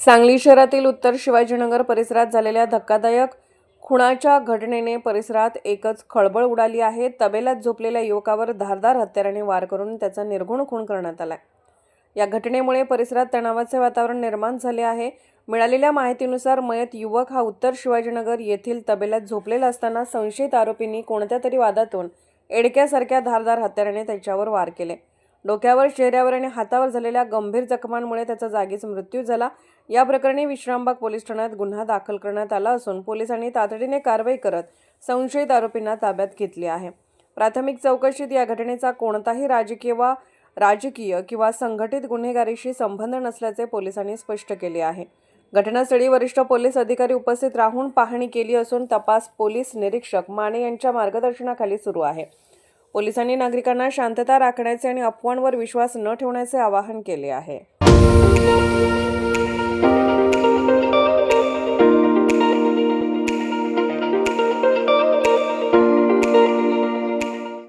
सांगली शहरातील उत्तर शिवाजीनगर परिसरात झालेल्या धक्कादायक खुणाच्या घटनेने परिसरात एकच खळबळ उडाली आहे. तबेल्यात झोपलेल्या युवकावर धारदार हत्याराने वार करून त्याचा निर्घुण खून करण्यात आला या घटनेमुळे परिसरात तणावाचे वातावरण निर्माण झाले आहे. मिळालेल्या माहितीनुसार मयत युवक हा उत्तर शिवाजीनगर येथील तबेल्यात झोपलेला असताना संशयित आरोपींनी कोणत्या तरी वादातून एडक्यासारख्या धारदार हत्याराने त्याच्यावर वार केले. डोक्यावर चेहऱ्यावर आणि हातावर झालेल्या गंभीर जखमांमुळे त्याचा जागीच मृत्यू झाला. या प्रकरणी विश्रामबाग पोलीस ठाण्यात गुन्हा दाखल करण्यात आला असून पोलिसांनी तातडीने कारवाई करत संशयित आरोपींना ताब्यात घेतले आहे. प्राथमिक चौकशीत या घटनेचा कोणताही राजकीय वा राजकीय किंवा संघटित गुन्हेगारीशी संबंध नसल्याचे पोलिसांनी स्पष्ट केले आहे. घटनास्थळी वरिष्ठ पोलीस अधिकारी उपस्थित राहून पाहणी केली असून तपास पोलीस निरीक्षक माने यांच्या मार्गदर्शनाखाली सुरू आहे. पोलिसांनी नागरिकांना शांतता राखण्याचे आणि अफवांवर विश्वास न ठेवण्याचे आवाहन केले आहे.